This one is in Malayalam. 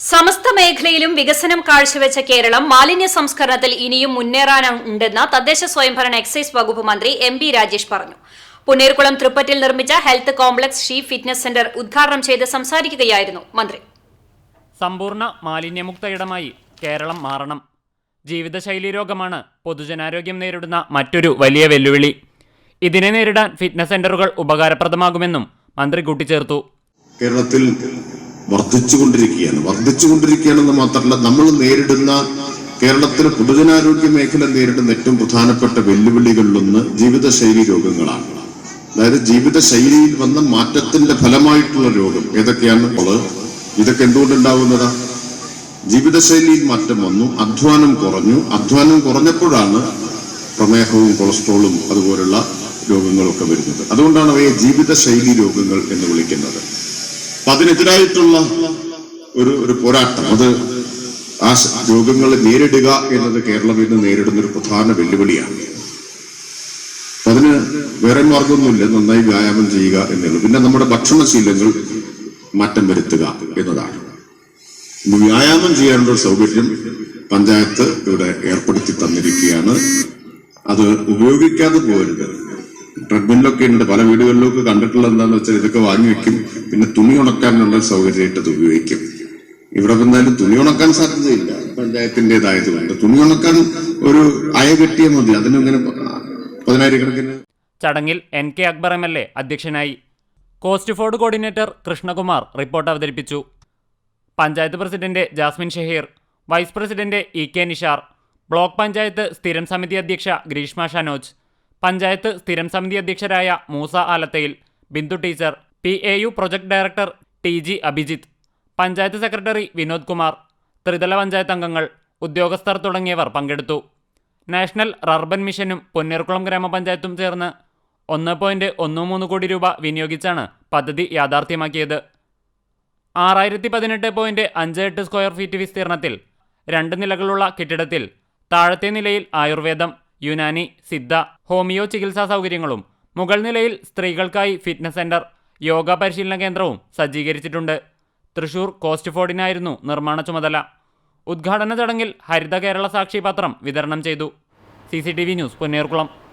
സമസ്ത മേഖലയിലും വികസനം കാഴ്ചവെച്ച കേരളം മാലിന്യ സംസ്കരണത്തിൽ ഇനിയും മുന്നേറാനുണ്ടെന്ന് തദ്ദേശ സ്വയംഭരണ എക്സൈസ് വകുപ്പ് മന്ത്രി എം ബി രാജേഷ് പറഞ്ഞു. പുന്നീർകുളം തൃപ്പറ്റിൽ നിർമ്മിച്ച health complex she fitness centre ഉദ്ഘാടനം ചെയ്ത് സംസാരിക്കുകയായിരുന്നു മന്ത്രി. സമ്പൂർണ മാലിന്യമുക്ത ഇടമായി കേരളം മാറണം. ജീവിതശൈലി രോഗമാണ് പൊതുജനാരോഗ്യം നേരിടുന്ന മറ്റൊരു വലിയ വെല്ലുവിളി. ഇതിനെ നേരിടാൻ ഫിറ്റ്നസ് സെന്ററുകൾ ഉപകാരപ്രദമാകുമെന്നും മന്ത്രി കൂട്ടിച്ചേർത്തു. കേരളത്തിൽ വർദ്ധിച്ചുകൊണ്ടിരിക്കുകയാണ്. വർദ്ധിച്ചുകൊണ്ടിരിക്കുകയാണെന്ന് മാത്രമല്ല നമ്മൾ നേരിടുന്ന കേരളത്തിലെ പൊതുജനാരോഗ്യ മേഖല നേരിടുന്ന ഏറ്റവും പ്രധാനപ്പെട്ട വെല്ലുവിളികളിലൊന്ന് ജീവിതശൈലി രോഗങ്ങളാണ്. അതായത് ജീവിതശൈലിയിൽ വന്ന മാറ്റത്തിന്റെ ഫലമായിട്ടുള്ള രോഗം ഏതൊക്കെയാണ്? ഇതൊക്കെ എന്തുകൊണ്ടുണ്ടാവുന്നതാ? ജീവിതശൈലിയിൽ മാറ്റം വന്നു അധ്വാനം കുറഞ്ഞു. അധ്വാനം കുറഞ്ഞപ്പോഴാണ് പ്രമേഹവും കൊളസ്ട്രോളും അതുപോലുള്ള രോഗങ്ങളൊക്കെ വരുന്നത്. അതുകൊണ്ടാണ് അവയെ ജീവിതശൈലി രോഗങ്ങൾ എന്ന് വിളിക്കുന്നത്. അപ്പൊ അതിനെതിരായിട്ടുള്ള ഒരു ഒരു പോരാട്ടം. അത് ആ രോഗങ്ങളെ നേരിടുക എന്നത് കേരളം ഇന്ന് നേരിടുന്ന ഒരു പ്രധാന വെല്ലുവിളിയാണ്. അതിന് വേറെ മാർഗമൊന്നുമില്ല. നന്നായി വ്യായാമം ചെയ്യുക എന്നുള്ളത്. പിന്നെ നമ്മുടെ ഭക്ഷണശീലങ്ങൾ മാറ്റം വരുത്തുക എന്നതാണ്. വ്യായാമം ചെയ്യാനുള്ള ഒരു സൗകര്യം പഞ്ചായത്ത് ഇവിടെ ഏർപ്പെടുത്തി തന്നിരിക്കുകയാണ്. അത് ഉപയോഗിക്കാതെ പോരുത് ട്രെഡ്മില്ലൊക്കെ ഉണ്ട് പല വീടുകളിലൊക്കെ കണ്ടിട്ടുള്ള എന്താന്ന് വെച്ചാൽ ഇതൊക്കെ വാങ്ങി വെക്കും. പിന്നെ തുണി ഉണക്കാനുള്ള സൗകര്യമായിട്ട് അത് ഉപയോഗിക്കും. ഇവിടെ വന്നാലും തുണി ഉണക്കാൻ സാധ്യതയില്ല. പഞ്ചായത്തിന്റെതായതുകൊണ്ട് തുണി ഉണക്കാൻ ഒരു അയ കെട്ടിയ മതി. അതിനും ഇങ്ങനെ പതിനായിരക്കണക്കിന് ചടങ്ങിൽ N K Akbar M L A അധ്യക്ഷനായി. Cost Ford coordinator Krishnakumar report അവതരിപ്പിച്ചു. Panchayat president Jasmin Shaheer vice president E K Nishar block panchayat സ്ഥിരം സമിതി അധ്യക്ഷ ഗ്രീഷ്മ ഷനോജ് പഞ്ചായത്ത് സ്ഥിരം സമിതി അധ്യക്ഷരായ Moosa Alathayil. Bindu teacher P A U project director T G Abhijith. Panchayat secretary Vinod Kumar. ത്രിതല പഞ്ചായത്ത് അംഗങ്ങൾ ഉദ്യോഗസ്ഥർ തുടങ്ങിയവർ പങ്കെടുത്തു. നാഷണൽ റർബൻ മിഷനും പൊന്നേർക്കുളം ഗ്രാമപഞ്ചായത്തും ചേർന്ന് ഒന്ന് പോയിന്റ് ഒന്ന് മൂന്ന് കോടി രൂപ വിനിയോഗിച്ചാണ് പദ്ധതി യാഥാർത്ഥ്യമാക്കിയത്. ആറായിരത്തി പതിനെട്ട് പോയിന്റ് അഞ്ച് എട്ട് സ്ക്വയർ ഫീറ്റ് വിസ്തീർണത്തിൽ രണ്ട് നിലകളുള്ള കെട്ടിടത്തിൽ താഴത്തെ നിലയിൽ ആയുർവേദം യുനാനി സിദ്ധ ഹോമിയോ ചികിത്സാ സൗകര്യങ്ങളും. മുകൾ നിലയിൽ സ്ത്രീകൾക്കായി ഫിറ്റ്നസ് സെന്റർ യോഗ പരിശീലന കേന്ദ്രവും സജ്ജീകരിച്ചിട്ടുണ്ട്. തൃശൂർ കോസ്റ്റ് ഫോർഡിനായിരുന്നു നിർമ്മാണ ചുമതല. ഉദ്ഘാടന ചടങ്ങിൽ ഹരിത കേരള സാക്ഷി പത്രം വിതരണം ചെയ്തു. C news Ponnerkulam.